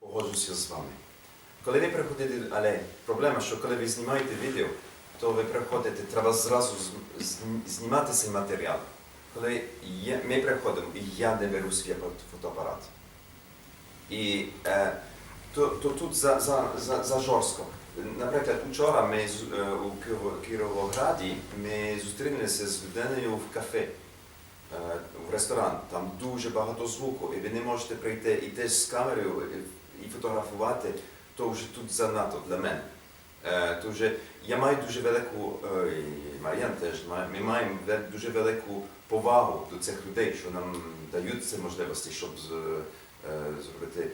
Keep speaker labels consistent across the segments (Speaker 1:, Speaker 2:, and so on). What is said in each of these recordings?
Speaker 1: Погоджуся з вами. Коли ви приходите, але проблема, що коли ви знімаєте відео, то ви приходите, треба зразу знімати цей матеріал. Коли є, ми приходимо, і я не беру свій фотоапарат. І е, то, то тут за, за, за, за жорстко. Наприклад, вчора ми е, у Кіровограді ми зустрілися з людиною в кафе, е, в ресторан. Там дуже багато звуку, і ви не можете прийти і теж з камерою і, фотографувати, то вже тут занадто для мене. Е, То вже я маю дуже велику, е, Мар'ян теж ми маємо дуже велику повагу до цих людей, що нам дають ці можливості, щоб е, зробити,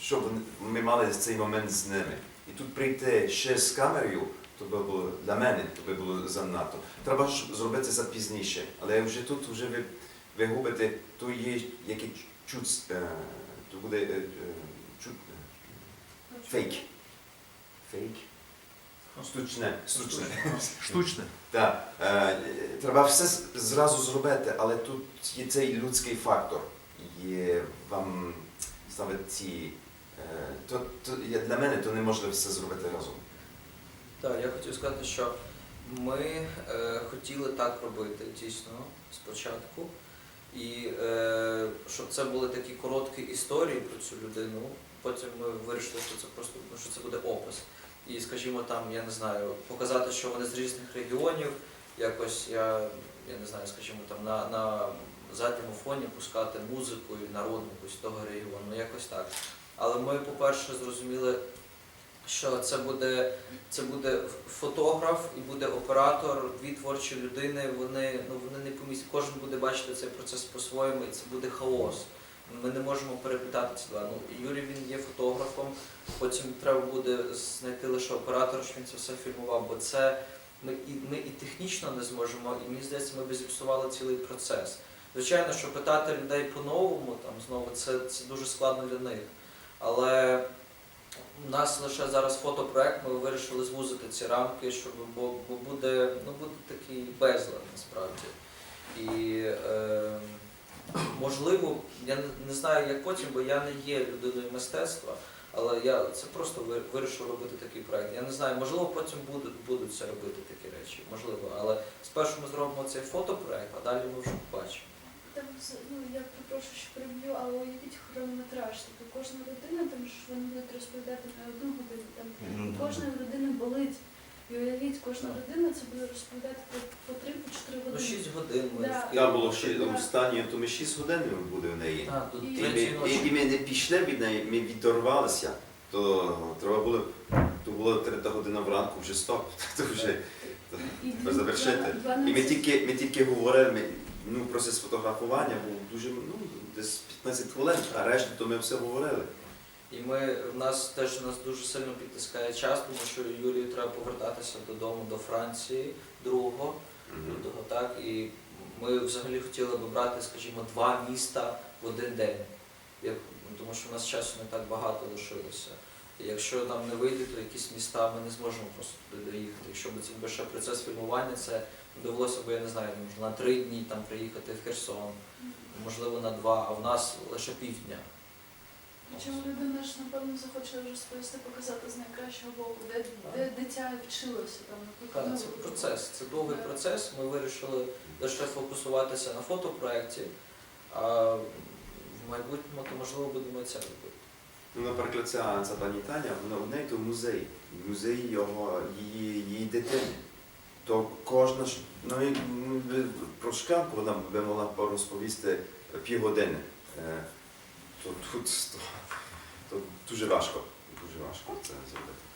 Speaker 1: щоб ми мали цей момент з ними. І тут прийти ще з камерою, то би було для мене, то би було занадто. Треба ж зробити це пізніше, але вже тут вже ви, ви губите, то є який чуть, то буде е, е, чуть, е, фейк. Фейк? Штучне. Штучне.
Speaker 2: Штучне.
Speaker 1: Так, е, треба все зразу зробити, але тут є цей людський фактор. Є вам ставити ці. е, То, то, для мене то неможливо все зробити разом.
Speaker 3: Так, я хотів сказати, що ми е, хотіли так робити дійсно спочатку. І е, щоб це були такі короткі історії про цю людину. Потім ми вирішили, що це просто ну, що це буде опис. І, скажімо, там, я не знаю, показати, що вони з різних регіонів, якось я, я не знаю, скажімо, там на, на задньому фоні пускати музику і народну якусь того регіону, ну якось так. Але ми, по-перше, зрозуміли, що це буде, це буде фотограф і буде оператор, дві творчі людини. Вони ну вони не помістять. Кожен буде бачити цей процес по-своєму, і це буде хаос. Ми не можемо переплітати ці два. Ну Юрій він є фотографом. Потім треба буде знайти лише оператора, що він це все фільмував, бо це ми і ми і технічно не зможемо, і мені здається, ми б зіпсували цілий процес. Звичайно, що питати людей по-новому, там знову це, це дуже складно для них. Але у нас лише зараз фотопроект, ми вирішили звузити ці рамки, щоб бо, бо буде, ну, буде такий безлад насправді. І е, можливо, я не, знаю, як потім, бо я не є людиною мистецтва, але я це просто вирішив робити такий проект. Я не знаю, можливо, потім будуть, будуть це робити такі речі, можливо. Але спершу ми зробимо цей фотопроект, а далі ми вже побачимо.
Speaker 4: Там ну я прошу, що переб'ю, але уявіть хронометраж. Тобто кожна родина, там ж вони будуть розповідати не одну годину. Там кожна родина болить. І уявіть, кожна родина це буде розповідати по, по три, по чотири
Speaker 3: Ну,
Speaker 4: години.
Speaker 3: 6 годин ми
Speaker 4: Да.
Speaker 3: в
Speaker 1: Я було ще
Speaker 4: Да.
Speaker 1: в стані, то ми 6 годин буде в неї.
Speaker 3: Так, до
Speaker 4: І-
Speaker 1: І ми, і,
Speaker 3: ночі.
Speaker 1: і ми не пішли від неї, ми відторвалися. То треба було, то було третя година вранку, вже стоп. То вже
Speaker 4: І
Speaker 1: завершити.
Speaker 4: два-
Speaker 1: І ми
Speaker 4: 12
Speaker 1: тільки, ми тільки говорили, ми, ну, процес фотографування був дуже, ну, десь 15 хвилин, а решта то ми все говорили.
Speaker 3: І ми в нас теж нас дуже сильно підтискає час, тому що Юрію треба повертатися додому до Франції другого лютого, так і ми взагалі хотіли би брати, скажімо, два міста в один день, як, ну, тому що в нас часу не так багато лишилося. Якщо нам не вийде, то якісь міста ми не зможемо просто туди доїхати. Якщо б це був ще процес фільмування, це довелося б, я не знаю, на три дні там приїхати в Херсон, можливо на два, а в нас лише півдня.
Speaker 4: Причому людина ж напевно захоче розповісти, показати з найкращого боку, де, де дитя вчилося там.
Speaker 3: Так,
Speaker 4: ну,
Speaker 3: це процес, це довгий процес. Ми вирішили лише фокусуватися на фотопроекті, а в майбутньому то можливо будемо це робити.
Speaker 1: Ну, наприклад, ця, ця пані Таня, вона в неї то музей. Музей його, її, її дитини. То кожна ж, ну, ну, про шканку вона би могла розповісти півгодини. Е, То тут то, то дуже важко, дуже важко це зробити.